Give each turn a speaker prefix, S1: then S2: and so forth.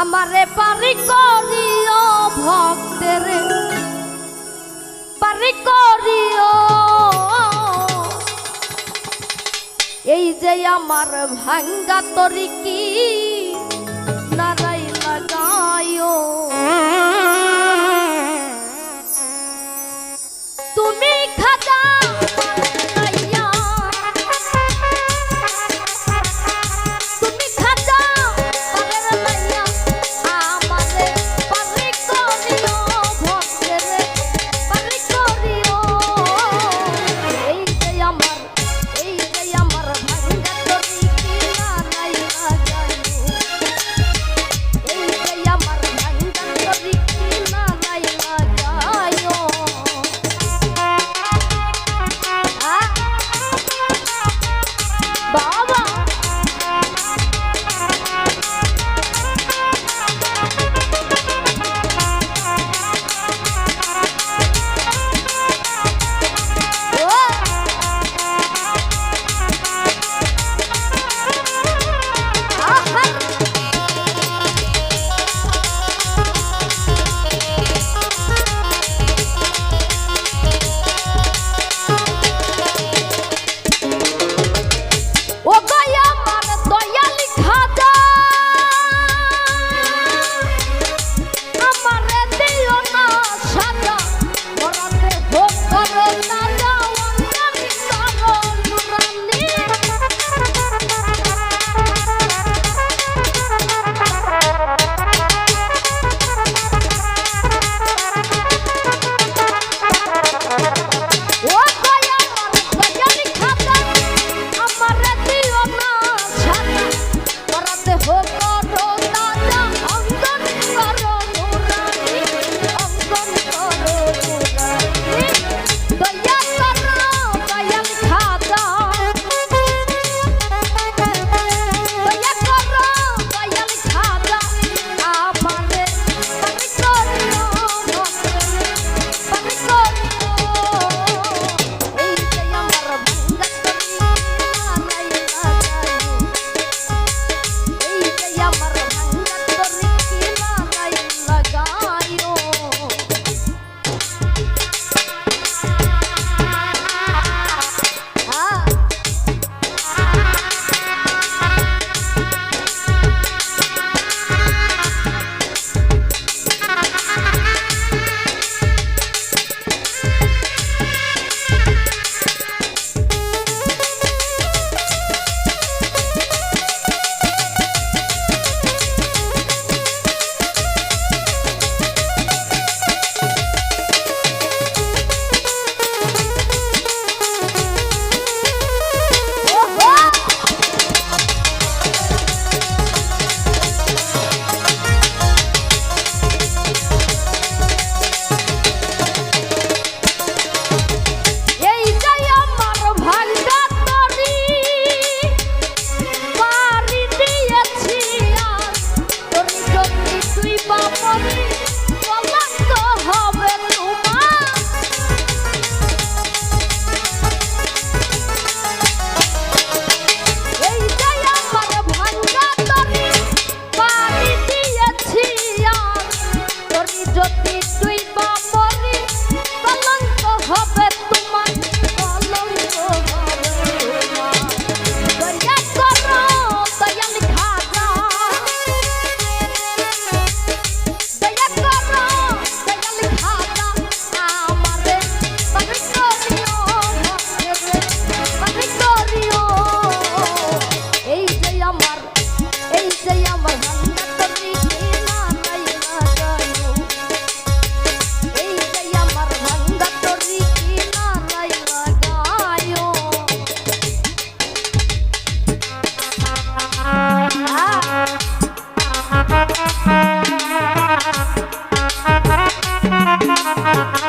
S1: আমারে পারি করিও ভক্তের। পারি করিও। এই যে আমার ভাঙ্গা তরিকি Thank you.